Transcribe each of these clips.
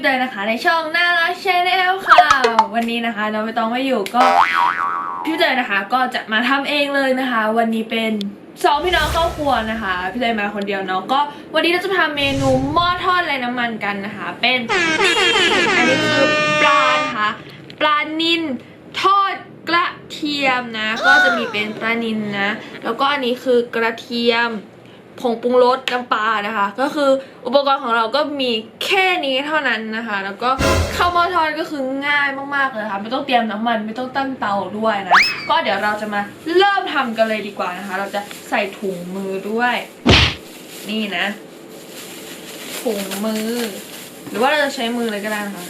พี่เตยนะคะ ในช่องน่ารักชาแนลค่ะ วันนี้นะคะน้องไม่ต้องไม่อยู่ก็พี่เตยนะคะ ก็จะมาทำเองเลยนะคะ วันนี้เป็นสองพี่น้องครอบครัวนะคะพี่เตยมาคนเดียวเนาะก็ วันนี้เราจะทำเมนูหม้อทอดไร้น้ำมันกันนะคะ เป็นอันนี้คือปลานะคะปลานิลทอดกระเทียมนะ ก็จะมีเป็นปลานิลนะ แล้วก็อันนี้คือกระเทียม ผงปรุงรสน้ำปลานะคะ ก็คืออุปกรณ์ของเราก็มีแค่นี้เท่านั้นนะคะ แล้วก็ข้าวหม้อทอดก็คือง่ายมากๆเลยค่ะ ไม่ต้องเตรียมน้ำมันไม่ต้องตั้งเตาด้วยนะ ก็เดี๋ยวเราจะมาเริ่มทำกันเลยดีกว่านะคะ เราจะใส่ถุงมือด้วย นี่นะถุงมือ หรือว่าเราจะใช้มือเลยก็ได้นะคะ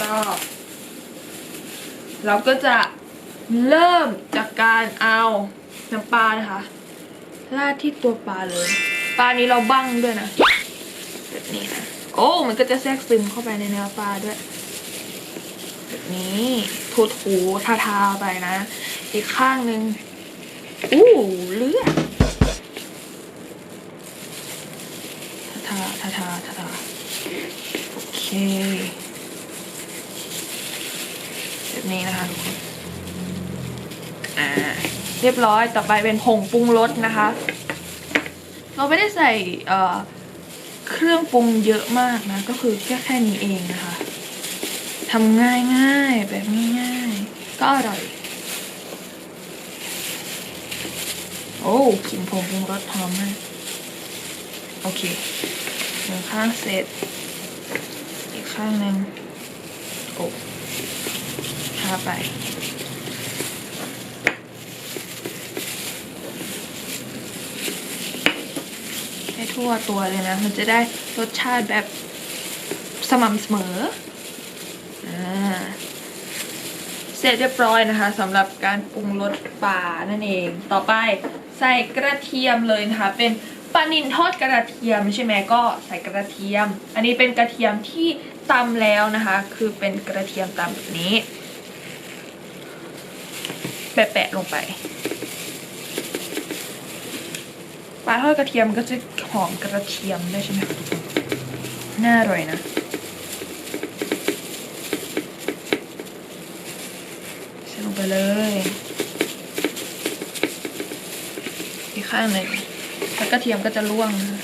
ก็เราก็จะเริ่มจากการเอา น้ำปลานะคะราดที่ตัวปลาเลย ปลานี้เราบั้งด้วยนะแบบนี้นะโอ้ มันก็จะแทรกซึมเข้าไปในเนื้อปลาด้วย แบบนี้ถูถูทาทาๆไปนะ อีกข้างหนึ่งอู้เลือดทาทาทาทาทาทาโอเคแบบนี้นะคะทุกคนอ่า เรียบร้อยต่อไปเป็นผงปรุงรสนะคะ เราไม่ได้ใส่เครื่องปรุงเยอะมากนะ ก็คือแค่แค่นี้เองนะคะทำง่ายง่ายแบบง่ายๆก็อร่อย โอ้กลิ่นผงปรุงรสหอมมาก โอเคหนึ่งข้างเสร็จ อีกข้างหนึ่งโอ้ทาไป ทั่วตัวเลยนะ มันจะได้รสชาติแบบสม่ำเสมอเสร็จเรียบร้อยนะคะสำหรับการปรุงรสปลานั่นเอง ต่อไปใส่กระเทียมเลยนะคะ เป็นปลานิลทอดกระเทียมใช่ไหมก็ใส่กระเทียม อันนี้เป็นกระเทียมที่ตำแล้วนะคะ คือเป็นกระเทียมตำแบบนี้ แปะๆลงไปปลาทอดกระเทียมก็จะ หอมกระเทียมด้วยใช่ไหมน่าอร่อยนะใส่ลงไปเลยอีกข้างหนึ่งแล้วกระเทียมก็จะร่วงนะคะ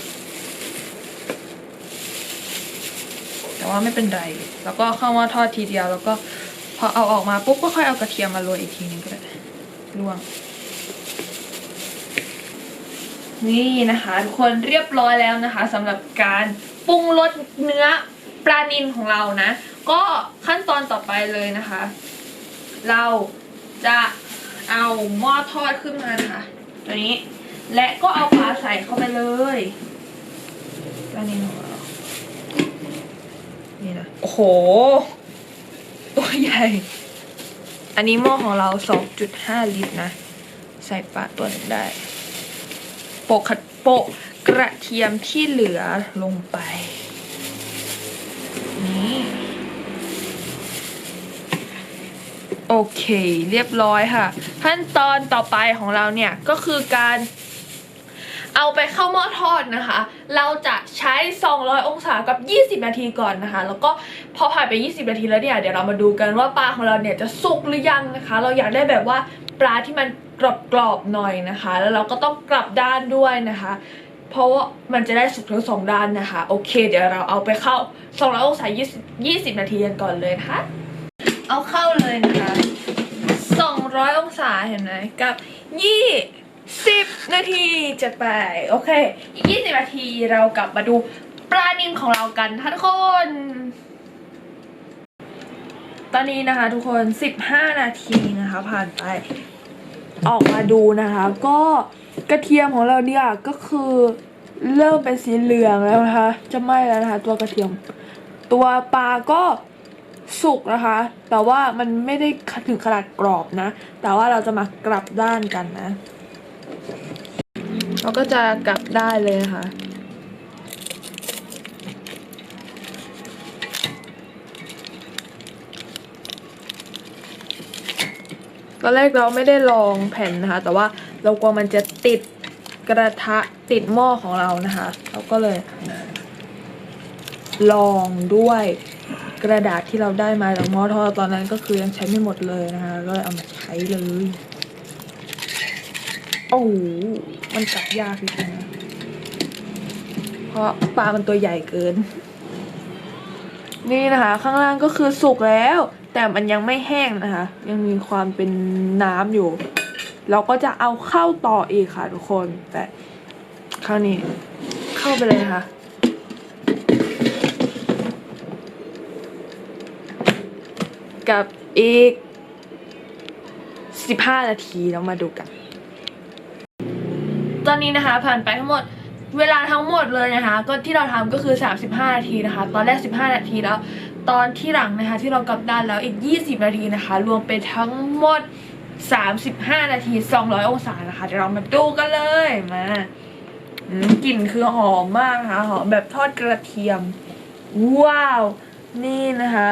แต่ว่าไม่เป็นไร แล้วก็เข้ามาทอดทีเดียว แล้วก็พอเอาออกมาปุ๊บก็ค่อยเอากระเทียมมาโรยอีกทีนึงก็ได้ร่วง นี่นะคะทุกคนเรียบร้อยแล้วนะคะสำหรับการปรุงรสเนื้อปลานิลของเรานะ ก็ขั้นตอนต่อไปเลยนะคะ เราจะเอาหม้อทอดขึ้นมานะคะตัวนี้ และก็เอาปลาใส่เข้าไปเลยปลานิลของเรานี่นะโอ้โห ตัวใหญ่ อันนี้หม้อของเรา 2.5 ลิตรนะ ใส่ปลาตัวหนึงได้ โปะขัดโปะกระเทียมที่เหลือลงไป นี่ โอเค เรียบร้อยค่ะ ขั้นตอนต่อไปของเราเนี่ย ก็คือการ เอาไปเข้าหม้อทอดนะคะ เราจะใช้ 200 องศากับ 20 นาทีก่อนนะคะ แล้วก็พอผ่านไป 20 นาทีแล้วเนี่ยเดี๋ยวเรามาดูกันว่าปลาของเราเนี่ยจะสุกหรือยังนะคะ เราอยากได้แบบว่าปลาที่มันกรอบๆหน่อยนะคะ แล้วเราก็ต้องกลับด้านด้วยนะคะ เพราะว่ามันจะได้สุกทั้งสองด้านนะคะ โอเค เดี๋ยวเราเอาไปเข้า 200 องศา 20 นาทีกันก่อนเลยนะคะ เอาเข้าเลยนะคะ 200 องศาเห็นไหมกับ 20นาทีจะไป โอเค อีก 20 นาทีเรากลับมาดูปลานิลของเรากันทุกคน ตอนนี้นะคะทุกคน 15 นาทีนะคะ ผ่านไป ออกมาดูนะคะ ก็กระเทียมของเราเนี่ยก็คือเริ่มเป็นสีเหลืองแล้วนะคะ จะไหม้แล้วนะคะ ตัวกระเทียม ตัวปลาก็สุกนะคะ แต่ว่ามันไม่ได้ถึงขนาดกรอบนะ แต่ว่าเราจะมากลับด้านกันนะ เราก็จะกลับได้เลยนะคะตอนแรกเราไม่ได้ลองแผ่นนะคะ แต่ว่าเรากลัวมันจะติดกระทะติดหม้อของเรานะคะ เราก็เลย ลองด้วยกระดาษที่เราได้มาจากหมอทอดตอนนั้นก็คือยังใช้ไม่หมดเลยนะคะ ก็เลยเอามาใช้เลย โอ้ มันกัดยากจริงๆเพราะปลามันตัวใหญ่เกิน นี่นะคะ ข้างล่างก็คือสุกแล้ว แต่มันยังไม่แห้งนะคะ ยังมีความเป็นน้ำอยู่ เราก็จะเอาเข้าต่ออีกค่ะทุกคน แต่คราวนี้เข้าไปเลยนะคะกับอีก 15 นาทีแล้วมาดูกัน อนนี้นะคะ ผ่านไปทั้งหมดเวลาทั้งหมดเลยนะคะ ก็ที่เราทำก็คือ 35 นาทีนะคะ ตอนแรก 15 นาทีแล้ว ตอนที่หลังนะคะ ที่เรากลับด้านแล้วอีก 20 นาทีนะคะ รวมเป็นทั้งหมด 35 นาที 200 องศานะคะเดี๋ยวเรามาดูกันเลยมากลิ่นคือหอมมากนะคะหอมแบบทอดกระเทียม ว้าว นี่นะคะ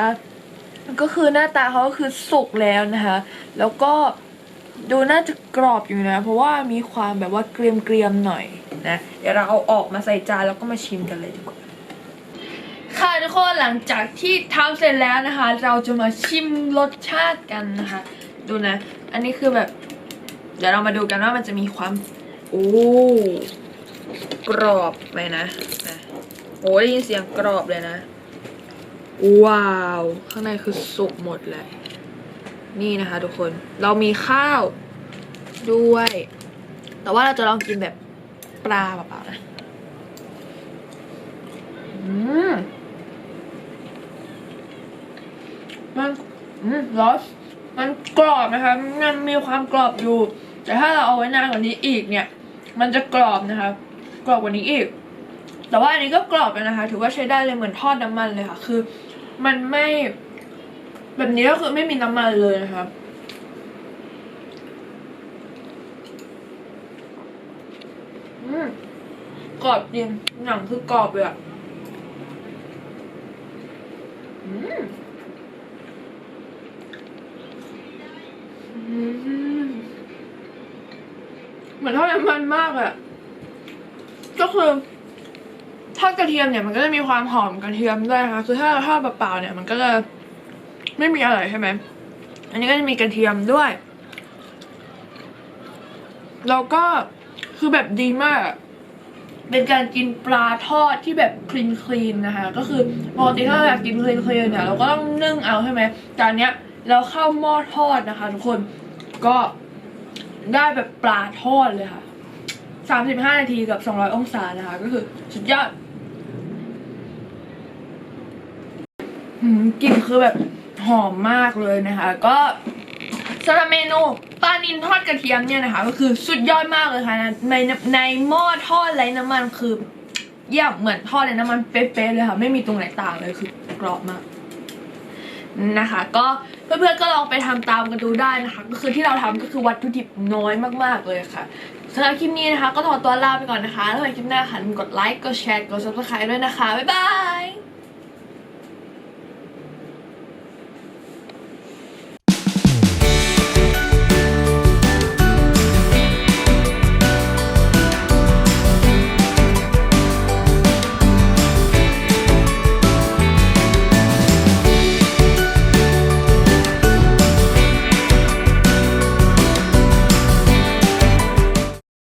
ก็คือหน้าตาเขาก็คือสุกแล้วนะคะ แล้วก็ ดูน่าจะกรอบอยู่นะ เพราะว่ามีความแบบว่าเกรียมๆหน่อยนะ เดี๋ยวเราเอาออกมาใส่จานแล้วก็มาชิมกันเลยดีกว่าค่ะทุกคนหลังจากที่ทำเสร็จแล้วนะคะ เราจะมาชิมรสชาติกันนะคะ ดูนะ อันนี้คือแบบ เดี๋ยวเรามาดูกันว่ามันจะมีความโอ้กรอบไหมนะนะโอ้ยได้ยินเสียงกรอบเลยนะ ว้าว ข้างในคือสุกหมดเลย นี่นะคะทุกคนเรามีข้าวด้วย แต่ว่าเราจะลองกินแบบปลาเปล่าๆนะอืมมันอืมร้อนมันกรอบนะคะ มันมีความกรอบอยู่ แต่ถ้าเราเอาไว้นานกว่านี้อีกเนี่ย มันจะกรอบนะคะ กรอบกว่านี้อีก แต่ว่าอันนี้ก็กรอบแล้วนะคะ ถือว่าใช้ได้เลยเหมือนทอดน้ำมันเลยค่ะ คือ มันไม่ แบบนี้ก็คือไม่มีน้ำมันเลยนะคะอืมกรอบจริง หนังคือกรอบเลยอะอืมอืมเหมือนทอดน้ำมันมากอะก็คือทอดกระเทียมเนี่ยมันก็จะมีความหอมกระเทียมด้วยนะคะคือถ้าเราทอดเปล่าๆเนี่ยมันก็จะ ไม่มีอะไรใช่ไหมอันนี้ก็จะมีกระเทียมด้วย แล้วก็คือแบบดีมาก เป็นการกินปลาทอดที่แบบคลีนคลีนนะคะ ก็คือปกติถ้าเราอยากกินคลีนคลีนเนี่ยเราก็ต้องนึ่งเอาใช่ไหมจานเนี้ยเราเข้าหม้อทอดนะคะ ทุกคนก็ได้แบบปลาทอดเลยค่ะสามสิบห้านาทีกับสองร้อยองศานะคะ ก็คือสุดยอดหืมกลิ่นคือแบบ หอมมากเลยนะคะ ก็สำหรับเมนูปลานินทอดกระเทียมเนี่ยนะคะ ก็คือสุดยอดมากเลยค่ะในในหม้อทอดไร้น้ำมันคือเยี่ยมเหมือนทอดไร้น้ำมันเป๊ะๆเลยค่ะ ไม่มีตรงไหนต่างเลยคือกรอบมากนะคะ ก็เพื่อนๆก็ลองไปทำตามกันดูได้นะคะ ก็คือที่เราทำก็คือวัตถุดิบน้อยมากๆเลยค่ะสำหรับคลิปนี้นะคะ ก็ขอตัวลาไปก่อนนะคะแล้วไว้คลิปหน้าค่ะกดไลค์กดแชร์กด subscribe ด้วยนะคะบ๊ายบาย